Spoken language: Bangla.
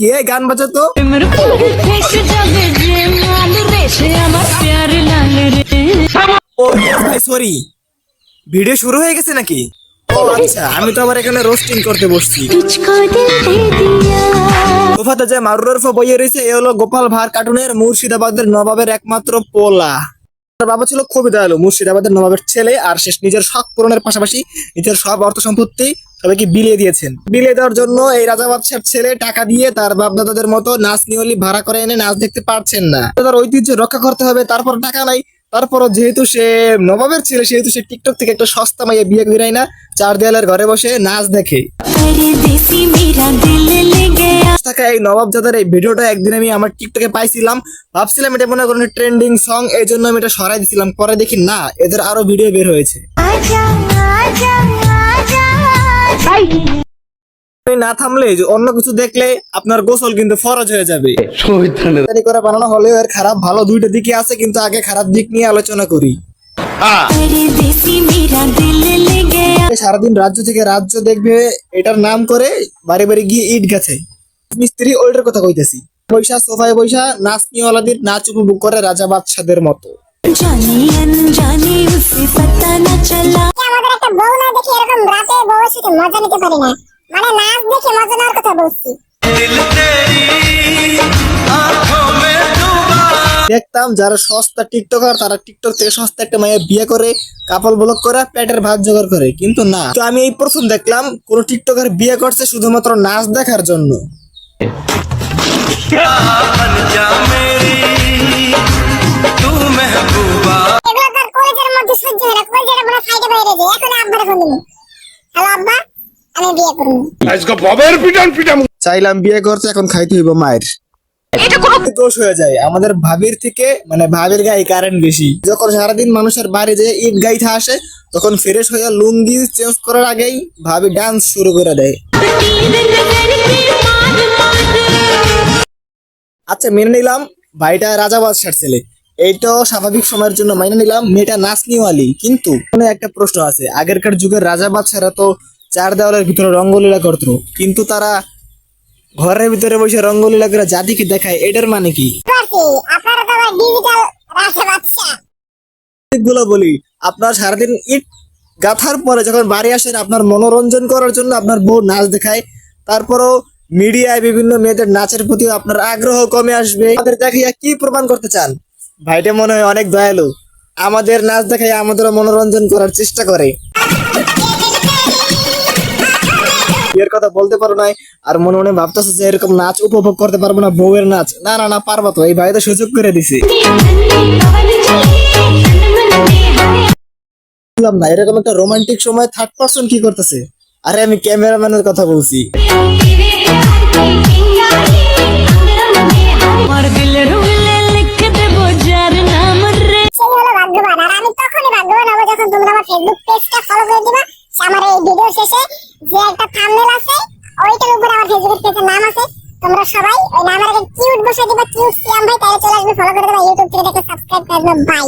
কি? এই গান বাজো তো। সরি ভিডিও শুরু হয়ে গেছে নাকি? ও আচ্ছা আমি তো আবার এখানে রোস্টিং করতে বসছি। গোফাতে যে মারুরফ বইয়ে রয়েছে, এ হলো গোপাল ভার কার্টুনের মুর্শিদাবাদের নবাবের একমাত্র পোলা। তার বাবা ছিল খুবই দয়ালু, মুর্শিদাবাদের নবাবের ছেলে, আর শেষ নিজের শখ পূরণের পাশাপাশি নিজের সব অর্থ সম্পত্তি সবাইকে বিলিয়ে দিয়েছেন। বিলিয়ে দেওয়ার জন্য এই রাজা বাদশার ছেলে টাকা দিয়ে তার বাপদাদাদের মতো নাচ নিয়লি ভাড়া করে এনে নাচ দেখতে পারছেন না। তার ঐতিহ্য রক্ষা করতে হবে, তারপর টাকা নাই। তারপরও যেহেতু সে নবাবের ছেলে, সেহেতু সে টিকটক থেকে একটা সস্তা মাইয়া বিয়ে করাই না, চার দেয়ালের ঘরে বসে নাচ দেখে। থাকা এই নবাবজাদার এই ভিডিওটা একদিন আমি আমার টিকটকে পাইছিলাম। ভাবছিলাম এটা মনে করেন ট্রেন্ডিং সং এই জন্য আমি এটা সরাই দিছিলাম। পরে দেখি না এদের আরও ভিডিও বের হয়েছে। না থামলে অন্য কিছু দেখলে আপনার গোসল কিন্তু ফরজ হয়ে যাবে। করে বানানো হলেও এর খারাপ ভালো দুইটা দিকে আছে কিন্তু আগে খারাপ দিক নিয়ে আলোচনা করি। সারাদিন রাজ্য থেকে রাজ্য দেখবে এটার নাম করে বাড়ি বাড়ি গিয়ে ইট গেছে। মিস্ত্রি ওল্ডের কথা কইতেছি। পয়সা সোফায় পয়সা নাচ নিয়ে নাচ উপভোগ করে রাজা বাদশাদের মতো। দেখতাম যারা সস্তা টিকটকার তারা টিকটক থেকে সস্তা একটা মায়ের বিয়ে করে কাপল ব্লক করে পেটের ভাত জোগাড় করে। কিন্তু না। তো আমি এই প্রথম দেখলাম কোন টিকটকার বিয়ে করছে শুধুমাত্র নাচ দেখার জন্য। এগুলো তার কলেজের মধ্যে সহ্য না। কলেজের সাইডে বাইরে যায়। এখন আব্বার ফোন দিবি হ্যালো আব্বা আমি বিয়ে করব। আজকে ববের পিটন পিটাম। চাইলাম বিয়ে করতে এখন খাইতে হইব মায়ের। দোষ হয়ে যায়। আমাদের ভাবির থেকে মানে ভাবির গায়ে কারেন্ট বেশি। যখন সারাদিন মানুষের বাড়ি যে ঈদ গাইতে আসে তখন ফ্রেশ হয়ে লুঙ্গি চেঞ্জ করার আগেই ভাবি ডান্স শুরু করে দেয়। আচ্ছা মেনে নিলাম ভাইটা রাজা বাদশার ছেলে। এইটাও স্বাভাবিক সময়ের জন্য মেনে নিলাম মেয়েটা নাচ নিওয়ালি কিন্তু এখানে একটা প্রশ্ন আছে আগেরকার যুগের রাজা বাদশারা তো চার দেওয়ালের ভিতরে রঙ্গলীলা করতো। কিন্তু তারা ঘরের ভিতরে বসে রঙ্গলীলা করে জাতিকে দেখায় এটার মানে কি? গুলো বলি আপনার সারাদিন ইট গাথার পরে যখন বাড়ি আসেন আপনার মনোরঞ্জন করার জন্য আপনার বউ নাচ দেখায় তারপরও মিডিয়ায় বিভিন্ন মেয়েদের নাচের প্রতি আপনার আগ্রহ কমে আসবে। আমাদের দেখাইয়া কি প্রমাণ করতে চান? ভাইটা মনে হয় অনেক দয়ালু। আমাদের নাচ দেখাই আমাদেরও মনোরঞ্জন করার চেষ্টা করে। বিয়ের কথা বলতে পারো নাই, আর মনে মনে ভাবতেছে যে এরকম নাচ উপভোগ করতে পারব না, বউয়ের নাচ। না না না, পারব তো, এই ভাই তো সুযোগ করে দিছে। না, এরকম একটা রোমান্টিক সময় থার্ড পার্সন কি করতেছে? আরে আমি ক্যামেরাম্যানের কথা বলছি। আমার দিলের উল্লে লিখে দেবো যার নাম রে। সেই হলো ভাগ্যবান আর আমি তখনই ভাগ্যবান হব যখন তোমরা আমার ফেসবুক পেজটা ফলো করে দিবা। আমার এই ভিডিও শেষে যে একটা থাম্বনেল আছে ওইটার উপর আমার ফেসবুক পেজের নাম আছে। তোমরা সবাই ওই নামের আগে কিউট বসে দিবা কিউট সিয়াম ভাই তাহলে চলে আসবে ফলো করে দেবা ইউটিউব থেকে দেখে সাবস্ক্রাইব করে দেবা বাই